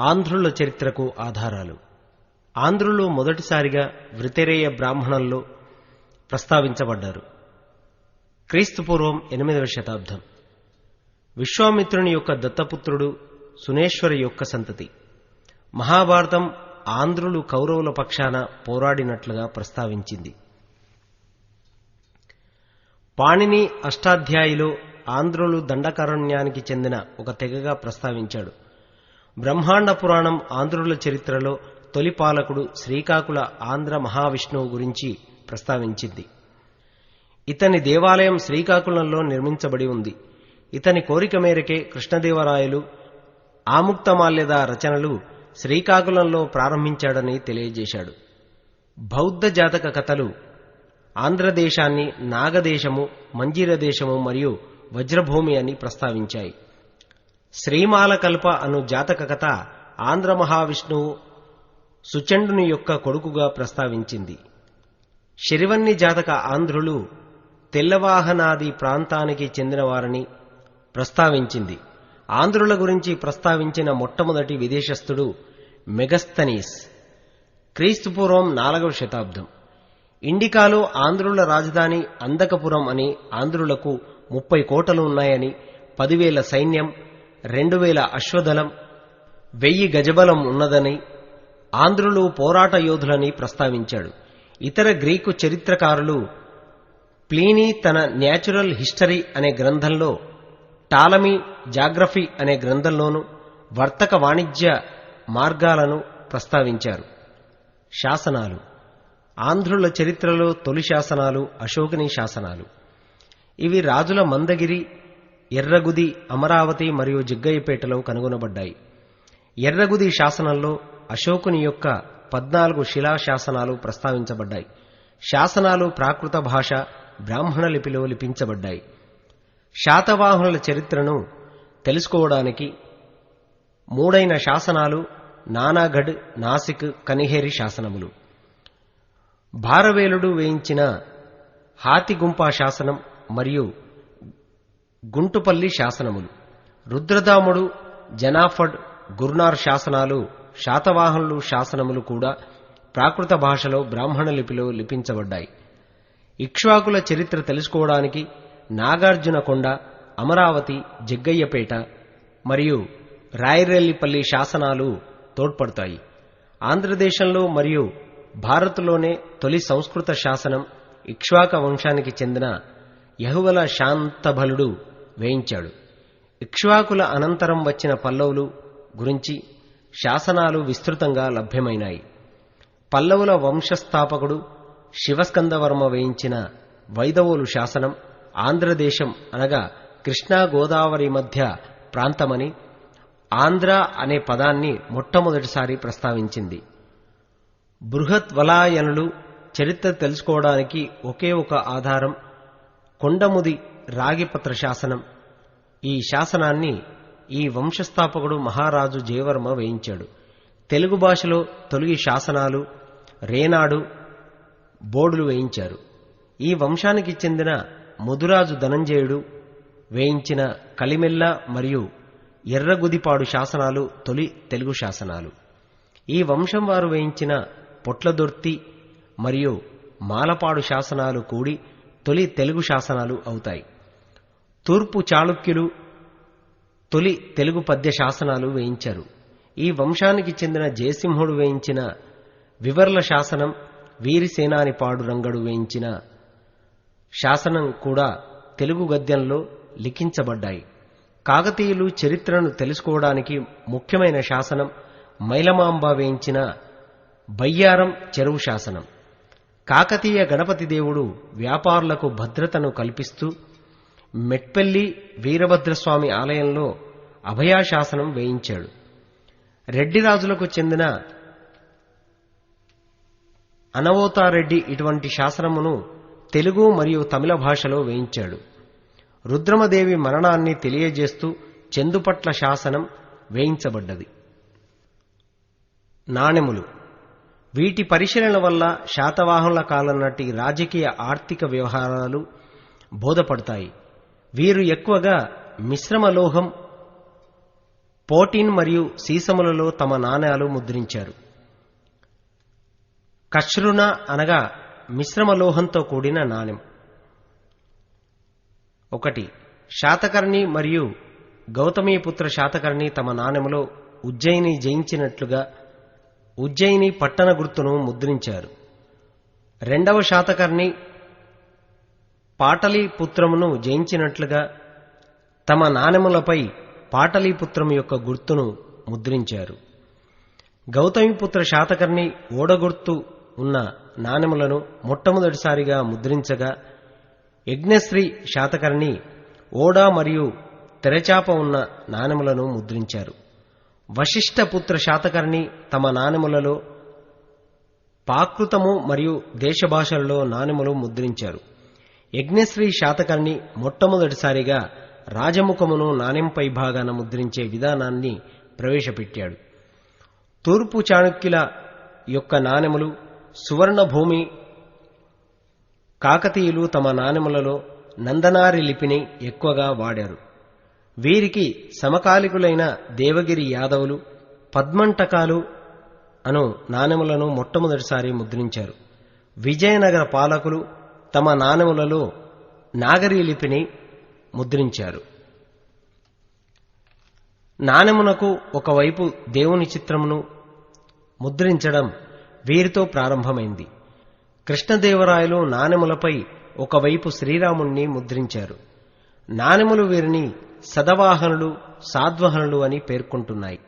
ఆంధ్రుల చరిత్రకు ఆధారాలు. ఆంధ్రులు మొదటిసారిగా వృతిరేయ బ్రాహ్మణంలో ప్రస్తావించబడ్డారు. క్రీస్తుపూర్వం ఎనిమిదవ శతాబ్దం. విశ్వామిత్రుని యొక్క దత్తపుత్రుడు సునేశ్వరి యొక్క సంతతి. మహాభారతం ఆంధ్రులు కౌరవుల పక్షాన పోరాడినట్లుగా ప్రస్తావించింది. పాణిని అష్టాధ్యాయిలో ఆంధ్రులు దండకారణ్యానికి చెందిన ఒక తెగగా ప్రస్తావించాడు. బ్రహ్మాండ పురాణం ఆంధ్రుల చరిత్రలో తొలి పాలకుడు శ్రీకాకుళ ఆంధ్ర మహావిష్ణువు గురించి ప్రస్తావించింది. ఇతని దేవాలయం శ్రీకాకుళంలో నిర్మించబడి ఉంది. ఇతని కోరిక మేరకే కృష్ణదేవరాయలు ఆముక్తమాల్యద రచనలు శ్రీకాకుళంలో ప్రారంభించాడని తెలియజేశాడు. బౌద్ధ జాతక కథలు ఆంధ్రదేశాన్ని నాగదేశము మంజీరదేశము మరియు వజ్రభూమి అని ప్రస్తావించాయి. శ్రీమాలకల్ప అను జాతక కథ ఆంధ్ర మహావిష్ణువు సుచండుని యొక్క కొడుకుగా ప్రస్తావించింది. శరివన్ని జాతక ఆంధ్రులు తెల్లవాహనాది ప్రాంతానికి చెందినవారని ప్రస్తావించింది. ఆంధ్రుల గురించి ప్రస్తావించిన మొట్టమొదటి విదేశస్థుడు మెగస్తనీస్ క్రీస్తుపూర్వం నాలుగవ శతాబ్దం. ఇండికాలో ఆంధ్రుల రాజధాని అందకపురం అని ఆంధ్రులకు ముప్పై కోటలు ఉన్నాయని పదివేల సైన్యం రెండు వేల అశ్వదళం వెయ్యి గజబలం ఉన్నదని ఆంధ్రులు పోరాట యోధులని ప్రస్తావించాడు. ఇతర గ్రీకు చరిత్రకారులు ప్లీనీ తన న్యాచురల్ హిస్టరీ అనే గ్రంథంలో టాలమీ జాగ్రఫీ అనే గ్రంథంలోనూ వర్తక వాణిజ్య మార్గాలను ప్రస్తావించారు. శాసనాలు ఆంధ్రుల చరిత్రలో తొలి శాసనాలు అశోకుని శాసనాలు. ఇవి రాజుల మందగిరి ఎర్రగుది అమరావతి మరియు జిగ్గయ్యపేటలో కనుగొనబడ్డాయి. ఎర్రగుది శాసనంలో అశోకుని యొక్క పద్నాలుగు శిలా శాసనాలు ప్రస్తావించబడ్డాయి. శాసనాలు ప్రాకృత భాష బ్రాహ్మణ లిపిలో లిపించబడ్డాయి. శాతవాహనుల చరిత్రను తెలుసుకోవడానికి మూడైన శాసనాలు నానాగఢ్ నాసిక్ కనిహేరి శాసనములు. భారవేలుడు వేయించిన హాతిగుంపా శాసనం మరియు గుంటుపల్లి శాసనములు. రుద్రదాముడు జనాఫడ్ గుర్నార్ శాసనాలు శాతవాహనులు శాసనములు కూడా ప్రాకృత భాషలో బ్రాహ్మణ లిపిలో లిపించబడ్డాయి. ఇక్ష్వాకుల చరిత్ర తెలుసుకోవడానికి నాగార్జునకొండ అమరావతి జగ్గయ్యపేట మరియు రాయరెల్లిపల్లి శాసనాలు తోడ్పడతాయి. ఆంధ్రదేశంలో మరియు భారత్లోనే తొలి సంస్కృత శాసనం ఇక్ష్వాక వంశానికి చెందిన యహువల శాంతభలుడు వేయించాడు. ఇక్ష్వాకుల అనంతరం వచ్చిన పల్లవులు గురించి శాసనాలు విస్తృతంగా లభ్యమైనాయి. పల్లవుల వంశస్థాపకుడు శివస్కందవర్మ వేయించిన వైదవోలు శాసనం ఆంధ్రదేశం అనగా కృష్ణా గోదావరి మధ్య ప్రాంతమని ఆంధ్ర అనే పదాన్ని మొట్టమొదటిసారి ప్రస్తావించింది. బృహత్ వలాయనులు చరిత్ర తెలుసుకోవడానికి ఒకే ఒక ఆధారం కొండముది రాగిపత్ర శాసనం. ఈ శాసనాన్ని ఈ వంశస్థాపకుడు మహారాజు జయవర్మ వేయించాడు. తెలుగు భాషలో తొలి శాసనాలు రేనాడు బోర్డులు వేయించారు. ఈ వంశానికి చెందిన ముదురాజు ధనంజయుడు వేయించిన కలిమెల్ల మరియు ఎర్రగుదిపాడు శాసనాలు తొలి తెలుగు శాసనాలు. ఈ వంశం వారు వేయించిన పొట్లదొర్తి మరియు మాలపాడు శాసనాలు కూడి తొలి తెలుగు శాసనాలు అవుతాయి. తూర్పు చాళుక్యులు తొలి తెలుగు పద్య శాసనాలు వేయించారు. ఈ వంశానికి చెందిన జయసింహుడు వేయించిన వివర్ల శాసనం వీరిసేనానిపాడు రంగడు వేయించిన శాసనం కూడా తెలుగు గద్యంలో లిఖించబడ్డాయి. కాకతీయులు చరిత్రను తెలుసుకోవడానికి ముఖ్యమైన శాసనం మైలమాంబ వేయించిన బయ్యారం చెరువు శాసనం. కాకతీయ గణపతి దేవుడు వ్యాపారులకు భద్రతను కల్పిస్తూ మెట్పల్లి వీరభద్రస్వామి ఆలయంలో అభయాశాసనం వేయించాడు. రెడ్డి రాజులకు చెందిన అనవోతారెడ్డి ఇటువంటి శాసనమును తెలుగు మరియు తమిళ భాషలో వేయించాడు. రుద్రమదేవి మరణాన్ని తెలియజేస్తూ చెందుపట్ల శాసనం వేయించబడ్డది. నాణెములు. వీటి పరిశీలన వల్ల శాతవాహనుల కాలం నాటి రాజకీయ ఆర్థిక వ్యవహారాలు బోధపడతాయి. వీరు ఎక్కువగా మిశ్రమ లోహం పోటీన్ మరియు సీసములలో తమ నాణ్యాలు ముద్రించారు. కశ్రుణ అనగా మిశ్రమ లోహంతో కూడిన నాణెం ఒకటి శాతకర్ణి మరియు గౌతమీపుత్ర శాతకర్ణి తమ నాణెములో ఉజ్జయిని జయించినట్లుగా ఉజ్జయిని పట్టణ గుర్తును ముద్రించారు. రెండవ శాతకర్ణి పాటలీపుత్రమును జయించినట్లుగా తమ నాణెములపై పాటలీపుత్రం యొక్క గుర్తును ముద్రించారు. గౌతమిపుత్ర శాతకర్ణి ఓడగుర్తు ఉన్న నాణెములను మొట్టమొదటిసారిగా ముద్రించగా యజ్ఞశ్రీ శాతకర్ణి ఓడా మరియు తెరచాప ఉన్న నాణెములను ముద్రించారు. వశిష్ఠపుత్ర శాతకర్ణి తమ నాణెములలో పాకృతము మరియు దేశభాషలలో నాణెములు ముద్రించారు. యజ్ఞశ్రీ శాతకర్ణి మొట్టమొదటిసారిగా రాజముఖమును నాణెంపై భాగాన ముద్రించే విధానాన్ని ప్రవేశపెట్టాడు. తూర్పు చాణక్యుల యొక్క నాణెములు సువర్ణభూమి కాకతీయులు తమ నాణెములలో నందనారి లిపిని ఎక్కువగా వాడారు. వీరికి సమకాలికులైన దేవగిరి యాదవులు పద్మంటకాలు అను నాణెములను మొట్టమొదటిసారి ముద్రించారు. విజయనగర పాలకులు తమ నాణములలో నాగరీ లిపిని ముద్రించారు. నాణెమునకు ఒకవైపు దేవుని చిత్రమును ముద్రించడం వీరితో ప్రారంభమైంది. కృష్ణదేవరాయలు నాణెములపై ఒకవైపు శ్రీరాముణ్ణి ముద్రించారు. నాణెములు వీరిని సదవాహనులు సాద్వహనులు అని పేర్కొంటున్నాయి.